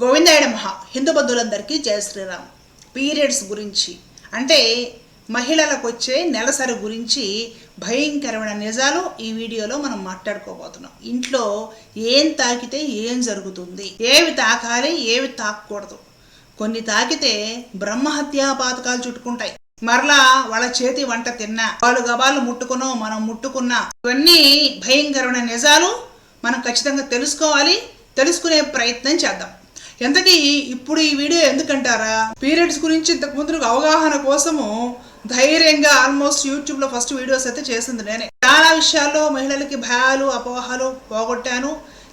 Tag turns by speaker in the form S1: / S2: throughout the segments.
S1: గోవిందాయుడ మహా హిందూ బంధువులందరికీ జయ శ్రీరామ్. పీరియడ్స్ గురించి అంటే మహిళలకు వచ్చే నెలసరి గురించి భయంకరమైన నిజాలు ఈ వీడియోలో మనం మాట్లాడుకోబోతున్నాం. ఇంట్లో ఏం తాకితే ఏం జరుగుతుంది? ఏవి తాకాలి ఏవి తాకకూడదు కొన్ని తాకితే బ్రహ్మహత్యా పాతకాలు చుట్టుకుంటాయి. మరలా వాళ్ళ చేతి వంట తిన్నా వాళ్ళు గబాలు ముట్టుకునో మనం ముట్టుకున్నా ఇవన్నీ భయంకరమైన నిజాలు మనం ఖచ్చితంగా తెలుసుకోవాలి తెలుసుకునే ప్రయత్నం చేద్దాం. ఎంతకీ ఇప్పుడు ఈ వీడియో ఎందుకంటారా? పీరియడ్స్ గురించి ఇంతకు ముందు అవగాహన కోసము ధైర్యంగా ఆల్మోస్ట్ యూట్యూబ్లో ఫస్ట్ వీడియోస్ అయితే చేసింది నేనే. చాలా విషయాల్లో మహిళలకి భయాలు అపోహలు పోగొట్టాను.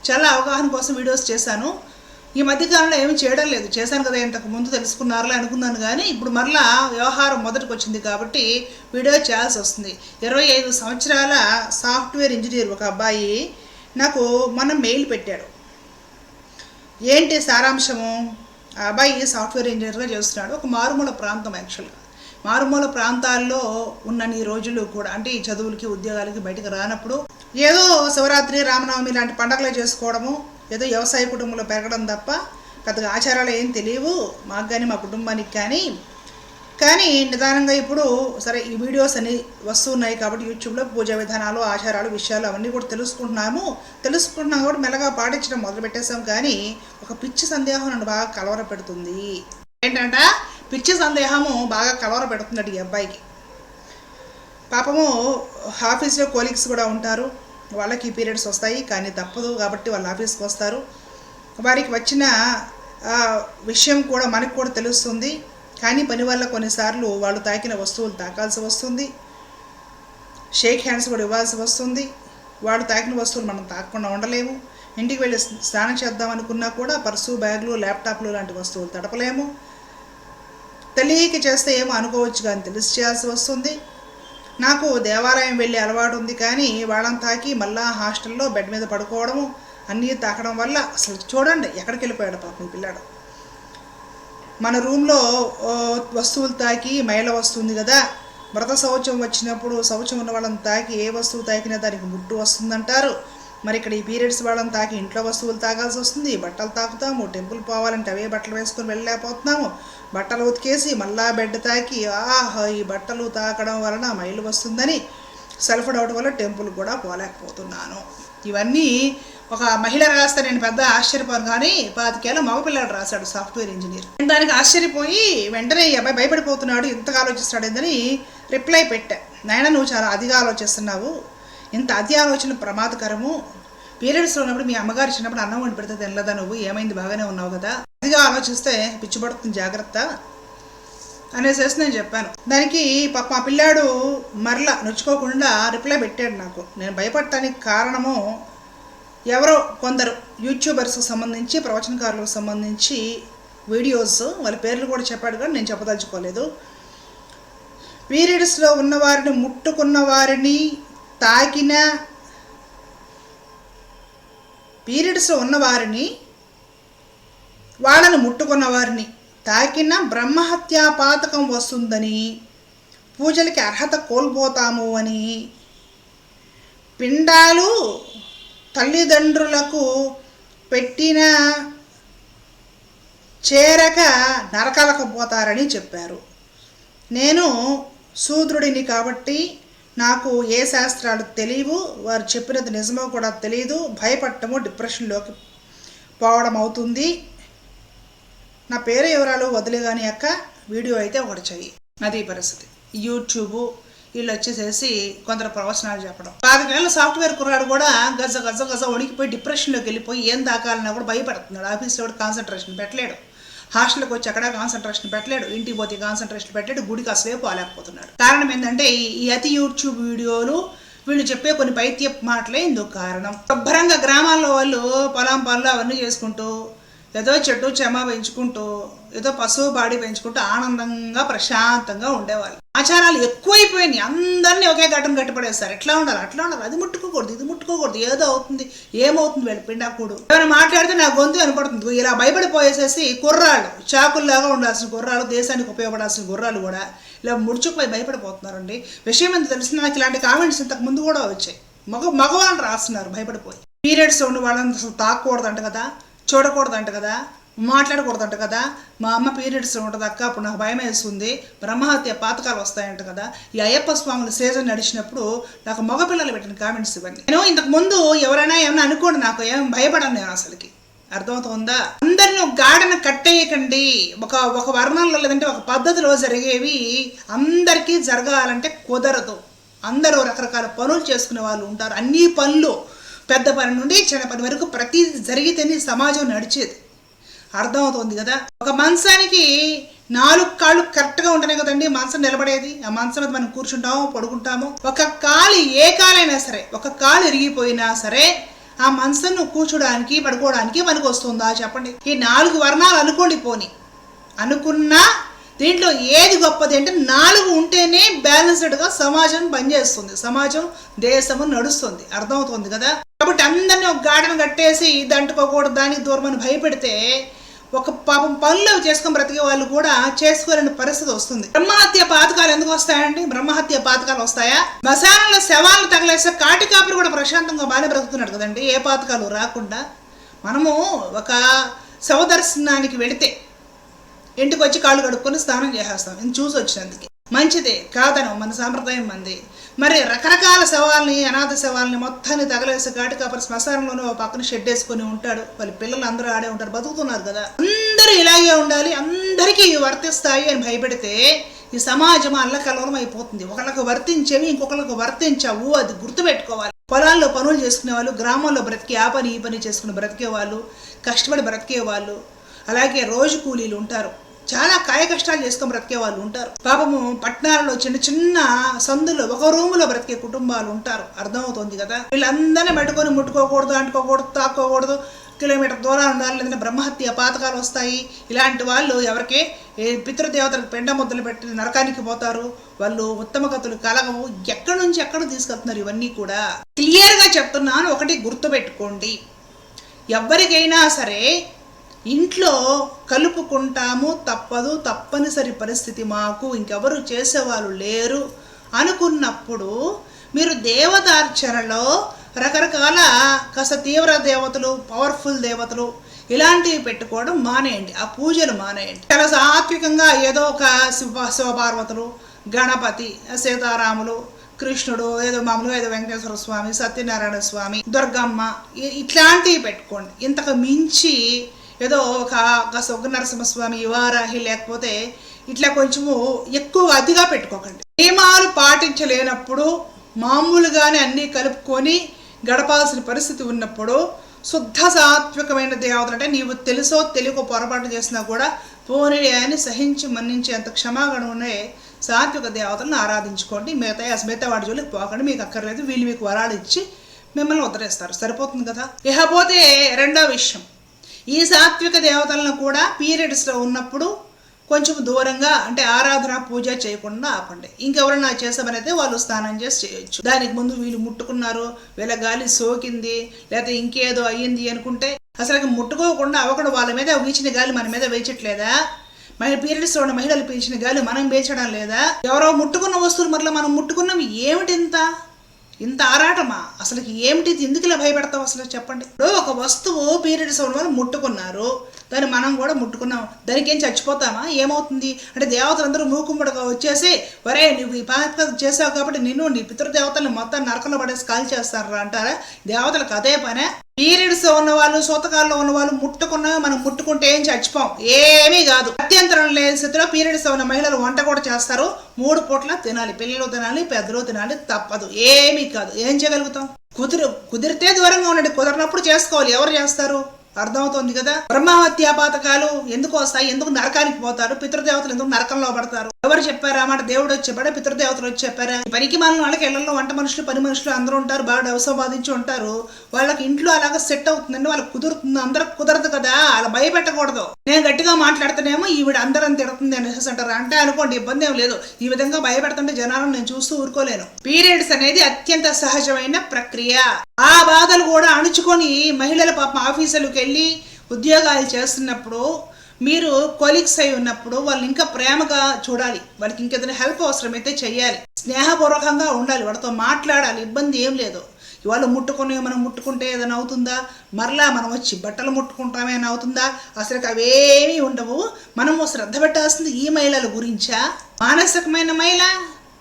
S1: చాలా అవగాహన కోసం వీడియోస్ చేశాను. ఈ మధ్య కాలంలో ఏమి చేయడం లేదు. చేశాను కదా ఇంతకు ముందు తెలుసుకున్నారులే అనుకున్నాను కానీ ఇప్పుడు మరలా వ్యవహారం మొదటికి వచ్చింది కాబట్టి వీడియో చేయాల్సి వస్తుంది. ఇరవై ఐదు సంవత్సరాల సాఫ్ట్వేర్ ఇంజనీర్ ఒక అబ్బాయి నాకు మొన్న మెయిల్ పెట్టాడు. ఏంటి సారాంశము? ఆ అబ్బాయి సాఫ్ట్వేర్ ఇంజనీర్గా చేస్తున్నాడు. ఒక మారుమూల ప్రాంతం యాక్చువల్గా. మారుమూల ప్రాంతాల్లో ఉన్నన్ని రోజులు కూడా అంటే ఈ చదువులకి ఉద్యోగాలకి బయటకు రానప్పుడు ఏదో శివరాత్రి రామనవమి లాంటి పండగలు చేసుకోవడము ఏదో వ్యవసాయ కుటుంబంలో పెరగడం తప్ప పెద్దగా ఆచారాలు ఏం తెలియవు. మాకు కానీ మా కుటుంబానికి కానీ కానీ నిదానంగా ఇప్పుడు సరే ఈ వీడియోస్ అన్ని వస్తున్నాయి కాబట్టి యూట్యూబ్లో పూజా విధానాలు ఆచారాలు విషయాలు అవన్నీ కూడా తెలుసుకుంటున్నాము. తెలుసుకుంటున్నాం కూడా మెల్లగా పాటించడం మొదలు పెట్టేశాం కానీ ఒక పిచ్చి సందేహం నన్ను బాగా కలవర పెడుతుంది. ఏంటంట? పిచ్చి సందేహము బాగా కలవర పెడుతున్నాడు ఈ అబ్బాయికి. పాపము ఆఫీస్లో కోలీగ్స్ కూడా ఉంటారు. వాళ్ళకి పీరియడ్స్ వస్తాయి కానీ తప్పదు కాబట్టి వాళ్ళ ఆఫీస్కి వస్తారు. వారికి వచ్చిన విషయం కూడా మనకు కూడా తెలుస్తుంది. కానీ పని వల్ల కొన్నిసార్లు వాళ్ళు తాకిన వస్తువులు తాకాల్సి వస్తుంది. షేక్ హ్యాండ్స్ కూడా ఇవ్వాల్సి వస్తుంది. వాళ్ళు తాకిన వస్తువులు మనం తాకకుండా ఉండలేము. ఇంటికి వెళ్ళి స్నానం చేద్దాం అనుకున్నా కూడా పర్సు బ్యాగులు ల్యాప్టాప్లు లాంటి వస్తువులు తడపలేము. తెలియక చేస్తే ఏమో అనుకోవచ్చు కానీ తెలిసి చేయాల్సి వస్తుంది. నాకు దేవాలయం వెళ్ళే అలవాటు ఉంది కానీ వాళ్ళని తాకి మళ్ళా హాస్టల్లో బెడ్ మీద పడుకోవడము అన్నీ తాకడం వల్ల అసలు చూడండి ఎక్కడికి వెళ్ళిపోయాడు పాపం పిల్లాడు. మన రూమ్లో వస్తువులు తాకి మైల వస్తుంది కదా. వ్రత శౌచం వచ్చినప్పుడు శౌచం ఉన్న వాళ్ళని తాకి ఏ వస్తువు తాకినా దానికి ముట్టు వస్తుందంటారు. మరి ఇక్కడ ఈ పీరియడ్స్ వాళ్ళని తాకి ఇంట్లో వస్తువులు తాగాల్సి వస్తుంది. బట్టలు తాకుతాము టెంపుల్ పోవాలంటే అవే బట్టలు వేసుకొని వెళ్ళలేకపోతున్నాము. బట్టలు ఉతికేసి మళ్ళా బెడ్ తాకి ఆహా ఈ బట్టలు తాకడం వలన మైలు వస్తుందని సెల్ఫ్ డౌట్ వల్ల టెంపుల్ కూడా పోలేకపోతున్నాను. ఇవన్నీ ఒక మహిళ రాస్తే నేను పెద్ద ఆశ్చర్యపోను కానీ పాతికేళ్ళ మగపిల్లాడు రాశాడు సాఫ్ట్వేర్ ఇంజనీర్. నేను దానికి ఆశ్చర్యపోయి వెంటనే ఈ అబ్బాయి భయపడిపోతున్నాడు ఇంతగా ఆలోచిస్తాడేదని రిప్లై పెట్టా. నాయన నువ్వు చాలా అతిగా ఆలోచిస్తున్నావు. ఇంత అతి ఆలోచన ప్రమాదకరము. పీరియడ్స్లో ఉన్నప్పుడు మీ అమ్మగారు చిన్నప్పుడు అన్నం వండి పెడితే తినలేదా నువ్వు? ఏమైంది? బాగానే ఉన్నావు కదా. అతిగా ఆలోచిస్తే పిచ్చిపడుతుంది జాగ్రత్త. అనేసేసి నేను చెప్పాను. దానికి పాప మా పిల్లాడు మరలా నొచ్చుకోకుండా రిప్లై పెట్టాడు నాకు. నేను భయపడటానికి కారణము ఎవరో కొందరు యూట్యూబర్స్కి సంబంధించి ప్రవచనకారులకు సంబంధించి వీడియోస్ వాళ్ళ పేర్లు కూడా చెప్పాడు కానీ నేను చెప్పదలుచుకోలేదు. పీరియడ్స్లో ఉన్నవారిని ముట్టుకున్న వారిని తాకిన పీరియడ్స్లో ఉన్నవారిని వాళ్ళని ముట్టుకున్న వారిని తాకిన బ్రహ్మహత్యా పాతకం వస్తుందని పూజలకి అర్హత కోల్పోతాము అని పిండాలు తల్లిదండ్రులకు పెట్టిన చేరక నరకాలకు పోతారని చెప్పారు. నేను శూద్రుడిని కాబట్టి నాకు ఏ శాస్త్రాలు తెలియవు వారు చెప్పినది నిజమో కూడా తెలియదు భయపడటము డిప్రెషన్లోకి పోవడం అవుతుంది నా పేరు వివరాలు వదిలేగాని అక్క వీడియో అయితే ఒకటి చెయ్యి. అది పరిస్థితి. యూట్యూబ్ వీళ్ళు వచ్చేసేసి కొందరు ప్రవచనాలు చెప్పడం. పాతికేళ్ళ సాఫ్ట్వేర్ కుర్రాడు కూడా గజ గజ గజ వణికిపోయి డిప్రెషన్లోకి వెళ్ళిపోయి ఏం దాకాలన్నా కూడా భయపడుతున్నాడు. ఆఫీస్లో కూడా కాన్సన్ట్రేషన్ పెట్టలేడు. హాస్టల్కి వచ్చి అక్కడ కాన్సన్ట్రేషన్ పెట్టలేడు. ఇంటికి పోతే కాన్సన్ట్రేషన్ పెట్టాడు గుడికి అసలే పోలేకపోతున్నాడు కారణం ఏంటంటే ఈ- ఈ అతి యూట్యూబ్ వీడియోలు వీళ్ళు చెప్పే కొన్ని పైత్య మాటలే ఇందుకు కారణం. శుభ్రంగా గ్రామాల్లో వాళ్ళు పొలం పనులు అవన్నీ చేసుకుంటూ ఏదో చెట్టు చెమ పెంచుకుంటూ ఏదో పశువు బాడీ పెంచుకుంటూ ఆనందంగా ప్రశాంతంగా ఉండేవాళ్ళు. ఆచారాలు ఎక్కువైపోయినాయి. అందరినీ ఒకే ఘటన కట్టుపడేస్తారు. ఎట్లా ఉండాలి? అట్లా ఉండాలి. అది ముట్టుకోకూడదు ఇది ముట్టుకోకూడదు. ఏదో అవుతుంది. ఏమవుతుంది వీళ్ళు పిండాకూడు? ఎవరైనా మాట్లాడితే నా గొంతు వినపడుతుంది. ఇలా భయపడిపోయేసేసి కుర్రాళ్ళు చాకుల్లాగా ఉండాల్సిన గుర్రాలు దేశానికి ఉపయోగపడాల్సిన గుర్రాలు కూడా ఇలా ముడుచుకుపోయి భయపడిపోతున్నారండి. విషయం ఎంత తెలిసిన నాకు ఇలాంటి కామెంట్స్ ఇంతకు ముందు కూడా వచ్చాయి. మగ మగవాళ్ళు రాస్తున్నారు భయపడిపోయి. పీరియడ్స్ ఉన్న వాళ్ళని అసలు తాకూడదంట కదా. చూడకూడదంట కదా మాట్లాడకూడదంట కదా మా అమ్మ పీరియడ్స్ ఉంటుంది అక్క అప్పుడు నాకు భయం వేస్తుంది బ్రహ్మహత్య పాతకాలు వస్తాయంట కదా ఈ అయ్యప్ప స్వాముల సీజన్ నడిచినప్పుడు నాకు మగపిల్లలు పెట్టిన కామెంట్స్ ఇవన్నీ నేను ఇంతకు ముందు ఎవరైనా ఏమైనా అనుకోండి నాకు ఏం భయపడను నేను అసలుకి. అర్థమవుతుందా? అందరిని ఒక గాడన కట్టేయకండి. ఒక ఒక వర్ణంలో లేదంటే ఒక పద్ధతిలో జరిగేవి అందరికీ జరగాలంటే కుదరదు. అందరూ రకరకాల పనులు చేసుకునే వాళ్ళు ఉంటారు. అన్ని పనులు పెద్దపని నుండి చిన్నపని వరకు ప్రతి జరిగితేనే సమాజం నడిచేది. అర్థమవుతుంది కదా? ఒక మంచానికి నాలుగు కాళ్ళు కరెక్ట్గా ఉంటేనే కదండి మంచం నిలబడేది. ఆ మంచం మీద మనం కూర్చుంటాము పడుకుంటాము. ఒక కాలు ఏ కాలైనా సరే ఒక కాలు ఇరిగిపోయినా సరే ఆ మంచంను కూర్చోడానికి పడుకోవడానికి మనకు వస్తుందా చెప్పండి. ఈ నాలుగు వర్ణాలు అనుకోండి పోని. అనుకున్నా దీంట్లో ఏది గొప్పది అంటే నాలుగు ఉంటేనే బ్యాలెన్స్డ్గా సమాజం పనిచేస్తుంది. సమాజం దేశము నడుస్తుంది. అర్థమవుతుంది కదా? కాబట్టి అందరినీ ఒక గాడను కట్టేసి ఇది అంటుకోకూడదు దానికి దూరమని భయపెడితే ఒక పాపం పనులు చేసుకొని బ్రతికే వాళ్ళు కూడా చేసుకోలేని పరిస్థితి వస్తుంది. బ్రహ్మహత్య పాతకాలు ఎందుకు వస్తాయండి? బ్రహ్మహత్య పాతకాలు వస్తాయా? మశానంలో శవాలను తగలేస్తే కాటి కాపురు కూడా ప్రశాంతంగా బాగానే బ్రతుకుతున్నాడు కదండి. ఏ పాతకాలు రాకుండా మనము ఒక శవదర్శనానికి వెళితే ఇంటికి వచ్చి కాళ్ళు కడుక్కొని స్నానం చేసేస్తాం. ఇది చూసి వచ్చినందుకు. మంచిదే. కాదనం మన సాంప్రదాయం మంది. మరి రకరకాల శవాల్ని అనాథ శవాల్ని మొత్తాన్ని తగలేసి ఘాటు కాపరి శ్మశానంలోనే ఒక పక్కన షెడ్ వేసుకొని ఉంటాడు. వాళ్ళ పిల్లలు అందరూ ఆడే ఉంటారు. బతుకుతున్నారు కదా. అందరూ ఇలాగే ఉండాలి. అందరికీ ఇవి వర్తిస్తాయి అని భయపెడితే ఈ సమాజం అల్లకలవరం అయిపోతుంది. ఒకళ్ళకు వర్తించేవి ఇంకొకళ్ళకు వర్తించవు. అది గుర్తుపెట్టుకోవాలి. పొలాల్లో పనులు చేసుకునే వాళ్ళు గ్రామంలో బ్రతికి ఆ పని ఈ పని చేసుకుని బ్రతికే వాళ్ళు కష్టపడి బ్రతికే వాళ్ళు. అలాగే రోజు కూలీలు ఉంటారు. చాలా కాయ కష్టాలు చేసుకొని బ్రతికే వాళ్ళు ఉంటారు. పాపము పట్టణాలలో చిన్న చిన్న సందులో ఒక రూములో బ్రతికే కుటుంబాలు ఉంటారు. అర్థమవుతుంది కదా? వీళ్ళందరినీ పెట్టుకొని ముట్టుకోకూడదు అంటుకోకూడదు తాక్కోకూడదు కిలోమీటర్ దూరాలు ఉండాలి లేదంటే బ్రహ్మహత్య పాతకాలు వస్తాయి. ఇలాంటి వాళ్ళు ఎవరికి? ఏ పితృదేవతలకు పెండ ముద్దలు పెట్టి నరకానికి పోతారు. వాళ్ళు ఉత్తమ గతులు కలగవు. ఎక్కడి నుంచి ఎక్కడ తీసుకెళ్తున్నారు ఇవన్నీ కూడా. క్లియర్గా చెప్తున్నాను. ఒకటి గుర్తుపెట్టుకోండి. ఎవరికైనా సరే ఇంట్లో కలుపుకుంటాము తప్పదు తప్పనిసరి పరిస్థితి మాకు ఇంకెవరు చేసేవాళ్ళు లేరు అనుకున్నప్పుడు మీరు దేవతార్చనలో రకరకాల కాస్త తీవ్ర దేవతలు పవర్ఫుల్ దేవతలు ఇలాంటివి పెట్టుకోవడం మానేయండి. ఆ పూజలు మానేయండి. చాలా సాత్వికంగా ఏదో ఒక శివ శివపార్వతులు గణపతి సీతారాములు కృష్ణుడు ఏదో మామూలుగా ఏదో వెంకటేశ్వర స్వామి సత్యనారాయణ స్వామి దుర్గమ్మ ఇట్లాంటివి పెట్టుకోండి. ఇంతకు మించి ఏదో ఒక సొగ్గ నరసింహస్వామి యువరాహి లేకపోతే ఇట్లా కొంచెము ఎక్కువ అతిగా పెట్టుకోకండి. నియమాలు పాటించలేనప్పుడు మామూలుగానే అన్నీ కలుపుకొని గడపాల్సిన పరిస్థితి ఉన్నప్పుడు శుద్ధ సాత్వికమైన దేవతలు అంటే నీవు తెలుసో తెలియకో పొరపాటు చేసినా కూడా పోనీ అని సహించి మన్నించేంత క్షమాగణ ఉండే సాత్విక దేవతలను ఆరాధించుకోండి. మిగతా మిగతా వాడి జోలికి పోకండి. మీకు అక్కర్లేదు. వీళ్ళు మీకు వరాలు ఇచ్చి మిమ్మల్ని ఉద్ధరిస్తారు. సరిపోతుంది కదా? ఇకపోతే రెండో విషయం. ఈ సాత్విక దేవతలను కూడా పీరియడ్స్లో ఉన్నప్పుడు కొంచెం దూరంగా అంటే ఆరాధన పూజ చేయకుండా ఆపండి. ఇంకెవరైనా చేసామనైతే వాళ్ళు స్నానం చేసి చేయొచ్చు. దానికి ముందు వీళ్ళు ముట్టుకున్నారు వీళ్ళ గాలి సోకింది లేకపోతే ఇంకేదో అయ్యింది అనుకుంటే అసలు ముట్టుకోకుండా అవకుండా వాళ్ళ మీద వీచిన గాలి మన మీద వేయట్లేదా? మన పీరియడ్స్ ఉన్న మహిళలు పీల్చిన గాలి మనం వేచడం లేదా? ఎవరో ముట్టుకున్న వస్తువులు మరలా మనం ముట్టుకున్నాం ఏమిటి ఇంత ఆరాటమా? అసలు ఏమిటి ఇది? ఎందుకు ఇలా భయపెడతావు అసలు చెప్పండి. ఇప్పుడు ఒక వస్తువు పీరియడ్స్ ఉన్న వాళ్ళు ముట్టుకున్నారు. దాన్ని మనం కూడా ముట్టుకున్నాం. దానికి ఏం చచ్చిపోతామా? ఏమవుతుంది? అంటే దేవతలందరూ మూకుమ్మడిగా వచ్చేసి ఒరే నువ్వు ఈ పాత చేసావు కాబట్టి నిన్ను నీ పితృదేవతలను మొత్తం నరకంలో పడేసి కాల్ చేస్తారా అంటారా? దేవతలకు అదే పనే. పీరియడ్స్ ఉన్న వాళ్ళు సూతకాల్లో ఉన్న వాళ్ళు ముట్టుకున్నా మనం ముట్టుకుంటే ఏం చచ్చిపోం. ఏమీ కాదు. అత్యంతరం లేని స్థితిలో పీరియడ్స్ ఉన్న మహిళలు వంట కూడా చేస్తారు. మూడు పూట్ల తినాలి. పిల్లలు తినాలి పెద్దలు తినాలి తప్పదు. ఏమీ కాదు. ఏం చేయగలుగుతాం? కుదిరు కుదిరితే దూరంగా ఉండండి. కుదరనప్పుడు చేసుకోవాలి. ఎవరు చేస్తారు? అర్థమవుతుంది కదా? బ్రహ్మహత్యా పాతకాలు ఎందుకు వస్తాయి? ఎందుకు నరకానికి పోతారు? పితృదేవతలు ఎందుకు నరకంలో పడతారు? ఎవరు చెప్పారా మాట? దేవుడు వచ్చి చెప్పాడా? పితృదేవతలు వచ్చి చెప్పారా? పనికి మన వాళ్ళకి ఇళ్ళలో వంట మనుషులు పని మనుషులు అందరూ ఉంటారు బాగా వ్యవసాయం బాధించి ఉంటారు. వాళ్ళకి ఇంట్లో అలాగా సెట్ అవుతుందండి వాళ్ళకి కుదురుతుంది. అందరికి కుదరదు కదా అలా భయపెట్టకూడదు. నేను గట్టిగా మాట్లాడుతున్నామో ఈవిడ అందరం తిడుతుంది అనేసి అంటారు. అంటే అనుకోండి ఇబ్బంది ఏం లేదు. ఈ విధంగా భయపెడుతుంటే జనాలను నేను చూస్తూ ఊరుకోలేను. పీరియడ్స్ అనేది అత్యంత సహజమైన ప్రక్రియ. ఆ బాధలు కూడా అణుచుకొని మహిళల పాప ఆఫీసులకు వెళ్ళి ఉద్యోగాలు చేస్తున్నప్పుడు మీరు కొలీగ్స్ అయి ఉన్నప్పుడు వాళ్ళు ఇంకా ప్రేమగా చూడాలి. వాళ్ళకి ఇంకేదైనా హెల్ప్ అవసరమైతే చెయ్యాలి. స్నేహపూర్వకంగా ఉండాలి. వాళ్ళతో మాట్లాడాలి. ఇబ్బంది ఏం లేదు. ఇవాళ ముట్టుకుని మనం ముట్టుకుంటే ఏదైనా అవుతుందా? మరలా మనం వచ్చి బట్టలు ముట్టుకుంటామే అని అవుతుందా? అసలు అవేమీ ఉండవు. మనము శ్రద్ధ పెట్టాల్సింది ఈ మహిళల గురించా? మానసికమైన మహిళ?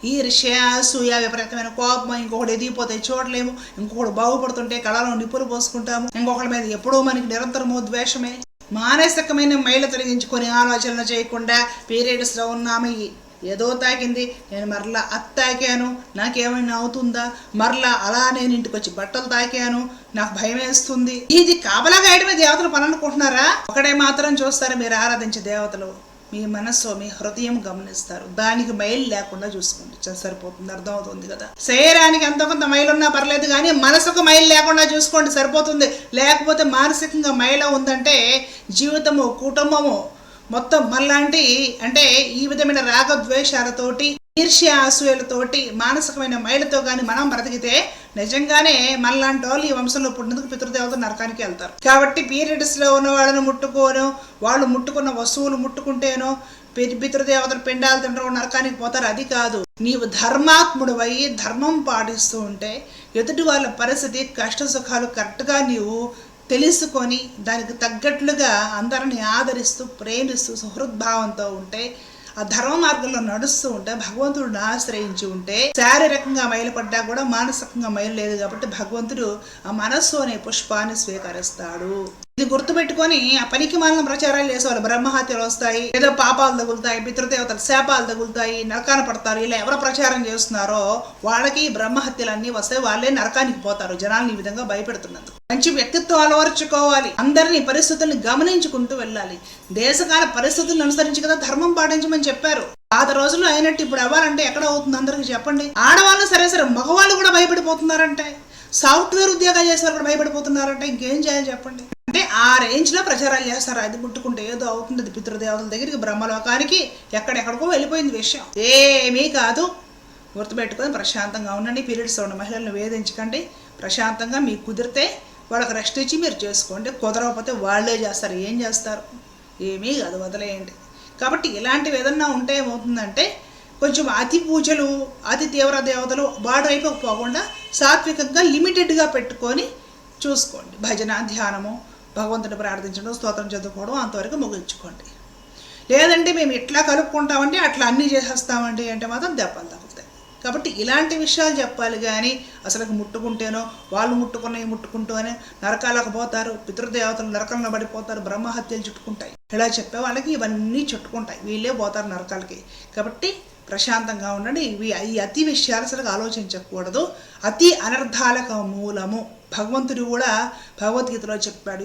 S1: ఈర్ష్య అసూయ విపరీతమైన కోపం ఇంకొకటి ఎదిగిపోతే చూడలేము. ఇంకొకటి బాగుపడుతుంటే కళలో నిప్పులు పోసుకుంటాము. ఇంకొకటి మీద ఎప్పుడూ మనకి నిరంతరము ద్వేషమే. మానసికమైన మైల తొలగించుకొని ఆలోచనలు చేయకుండా పీరియడ్స్లో ఉన్నాము. ఏదో తాకింది నేను మరలా అది తాకాను నాకేమైనా అవుతుందా? మరలా అలా నేను ఇంటికి వచ్చి బట్టలు తాకాను నాకు భయం వేస్తుంది. ఇది కాపలాగా గాయడమే దేవతలు పని అనుకుంటున్నారా? ఒకడే మాత్రం చూస్తారు మీరు ఆరాధించే దేవతలు. మీ మనస్సు మీ హృదయం గమనిస్తారు. దానికి మైల్ లేకుండా చూసుకోండి. సరిపోతుంది. అర్థమవుతుంది కదా? శరీరానికి ఎంత కొంత మైల్ ఉన్నా పర్లేదు కానీ మనసుకు మైల్ లేకుండా చూసుకోండి. సరిపోతుంది. లేకపోతే మానసికంగా మైల ఉందంటే జీవితము కుటుంబము మొత్తం మళ్ళాంటి అంటే ఈ విధమైన రాగద్వేషాలతోటి ఈర్ష్య అసూయలతోటి మానసికమైన మైలతో కానీ మనం బ్రతికితే నిజంగానే మనలాంటి వాళ్ళు ఈ వంశంలో పుట్టినందుకు పితృదేవత నరకానికి వెళ్తారు. కాబట్టి పీరియడ్స్లో ఉన్న వాళ్ళని ముట్టుకోను వాళ్ళు ముట్టుకున్న వస్తువులు ముట్టుకుంటేనో పితృదేవతలు పిండాలు తింటారు నరకానికి పోతారు. అది కాదు. నీవు ధర్మాత్ముడివై ధర్మం పాటిస్తూ ఉంటే ఎదుటి వాళ్ళ పరిస్థితి కష్ట సుఖాలు కరెక్ట్గా నీవు తెలుసుకొని దానికి తగ్గట్లుగా అందరిని ఆదరిస్తూ ప్రేమిస్తూ సుహృద్భావంతో ఉంటే ఆ ధర్మ మార్గంలో నడుస్తూ ఉంటే భగవంతుడిని ఆశ్రయించి ఉంటే శారీరకంగా మైలుపడ్డా కూడా మానసికంగా మైలు లేదు కాబట్టి భగవంతుడు ఆ మనస్సు అనే పుష్పాన్ని స్వీకరిస్తాడు. ఇది గుర్తుపెట్టుకొని ఆ పనికి మాలిన ప్రచారాలు చేసేవాళ్ళు. బ్రహ్మహత్యలు వస్తాయి ఏదో పాపాలు తగులుతాయి పితృదేవతలు శాపాలు తగులుతాయి నరకాన పడతారు. ఇలా ఎవరు ప్రచారం చేస్తున్నారో వాళ్ళకి బ్రహ్మహత్యలు అన్నీ వస్తాయి. వాళ్ళే నరకానికి పోతారు. జనాలు ఈ విధంగా భయపెడుతున్నందుకు. మంచి వ్యక్తిత్వం అలవర్చుకోవాలి. అందరినీ పరిస్థితుల్ని గమనించుకుంటూ వెళ్ళాలి. దేశకాల పరిస్థితులను అనుసరించి కదా ధర్మం పాటించమని చెప్పారు. పాత రోజుల్లో అయినట్టు ఇప్పుడు అవ్వాలంటే ఎక్కడ అవుతుంది అందరికి చెప్పండి. ఆడవాళ్ళు సరే సరే మగవాళ్ళు కూడా భయపడిపోతున్నారంటే సాఫ్ట్వేర్ ఉద్యోగాలు చేసే వాళ్ళు కూడా భయపడిపోతున్నారంటే ఇంకేం చేయాలి చెప్పండి? అంటే ఆ రేంజ్లో ప్రచారాలు చేస్తారు? అది ముట్టుకుంటే ఏదో అవుతుంది పితృదేవతల దగ్గరికి బ్రహ్మలోకానికి ఎక్కడెక్కడికో వెళ్ళిపోయింది విషయం. ఏమీ కాదు. గుర్తుపెట్టుకొని ప్రశాంతంగా ఉండండి. పీరియడ్స్ ఉన్న మహిళలను వేధించకండి. ప్రశాంతంగా మీకు కుదిరితే వాళ్ళకి రెస్ట్ ఇచ్చి మీరు చేసుకోండి. కుదరకపోతే వాళ్ళే చేస్తారు. ఏం చేస్తారు? ఏమీ కాదు. వదిలేయండి. కాబట్టి ఇలాంటివి ఏదన్నా ఉంటే ఏమవుతుందంటే కొంచెం అతి పూజలు అతి తీవ్ర దేవతలు బాడైపోకపోకుండా పోకుండా సాత్వికంగా లిమిటెడ్గా పెట్టుకొని చూసుకోండి. భజన ధ్యానము భగవంతుని ప్రార్థించడం స్తోత్రం చదువుకోవడం అంతవరకు ముగించుకోండి. లేదంటే మేము ఎట్లా కలుపుకుంటామంటే అట్లా అన్నీ చేసేస్తామండి అంటే మాత్రం దెబ్బలు తగ్గుతాయి కాబట్టి ఇలాంటి విషయాలు చెప్పాలి కానీ అసలు ముట్టుకుంటేనో వాళ్ళు ముట్టుకున్నవి ముట్టుకుంటూనే నరకాలకు పోతారు పితృదేవతలు నరకంలో పడిపోతారు బ్రహ్మహత్యలు చుట్టుకుంటాయి. ఇలా చెప్పే వాళ్ళకి ఇవన్నీ చుట్టుకుంటాయి. వీళ్ళే పోతారు నరకాలకి. కాబట్టి ప్రశాంతంగా ఉండండి. ఇవి ఈ అతి విషయాలు అసలు ఆలోచించకూడదు. అతి అనర్థాలకు మూలము. భగవంతుడు కూడా భగవద్గీతలో చెప్పాడు